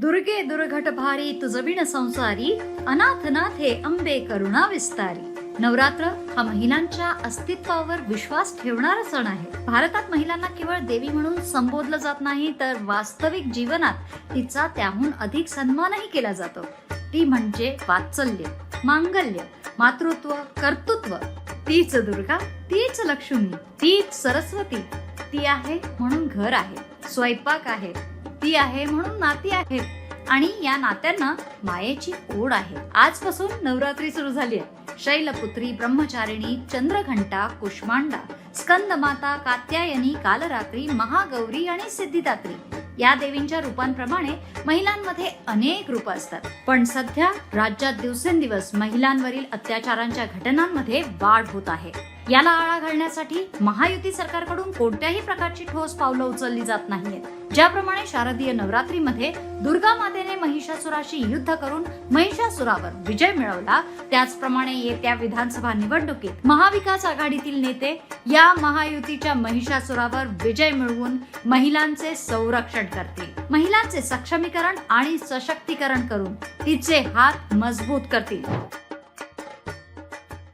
दुर्गे दुर्घट भारी तुझविण संसारी अनाथनाथे अंबे करुणा विस्तारी नवरात्र हा महिलांच्या अस्तित्वावर विश्वास ठेवणारा सण आहे भारतात महिलांना केवळ देवी म्हणून संबोधलं जात नाही तर वास्तविक जीवनात तिचा त्याहून अधिक सन्मानही केला जातो ती म्हणजे वात्सल्य मांगल्य मातृत्व कर्तृत्व तीच दुर्गा तीच लक्ष्मी तीच सरस्वती ती आहे म्हणून घर आहे स्वयंपाक आहे नाती आहे म्हणून नाती आहेत. आणि या नात्यांना मायेची ओढ आहे. आजपासून नवरात्री सुरू झाली आहे. शैलपुत्री ब्रह्मचारिणी चंद्रघंटा कुष्मांडा स्कंदमाता कात्यायनी कालरात्री महागौरी आणि सिद्धिदात्री या देवींच्या रूपांप्रमाणे महिलांमध्ये अनेक रूप असतात. पण सध्या राज्यात दिवसेंदिवस महिलांवरील अत्याचारांच्या घटनांमध्ये वाढ होत आहे. याला आळा घालण्यासाठी महायुती सरकारकडून कोणत्याही प्रकारची ठोस पावलं उचलली जात नाहीयेत. ज्याप्रमाणे शारदीय नवरात्रीमध्ये दुर्गा मातेने महिषासुराशी युद्ध करून महिषासुरावर विजय मिळवला त्याचप्रमाणे येत्या विधानसभा निवडणुकीत महाविकास आघाडीतील नेते या महायुतीच्या महिषासुरावर विजय मिळवून महिलांचे संरक्षण करतील. महिलांचे सक्षमीकरण आणि सशक्तीकरण करून तिचे हात मजबूत करतील.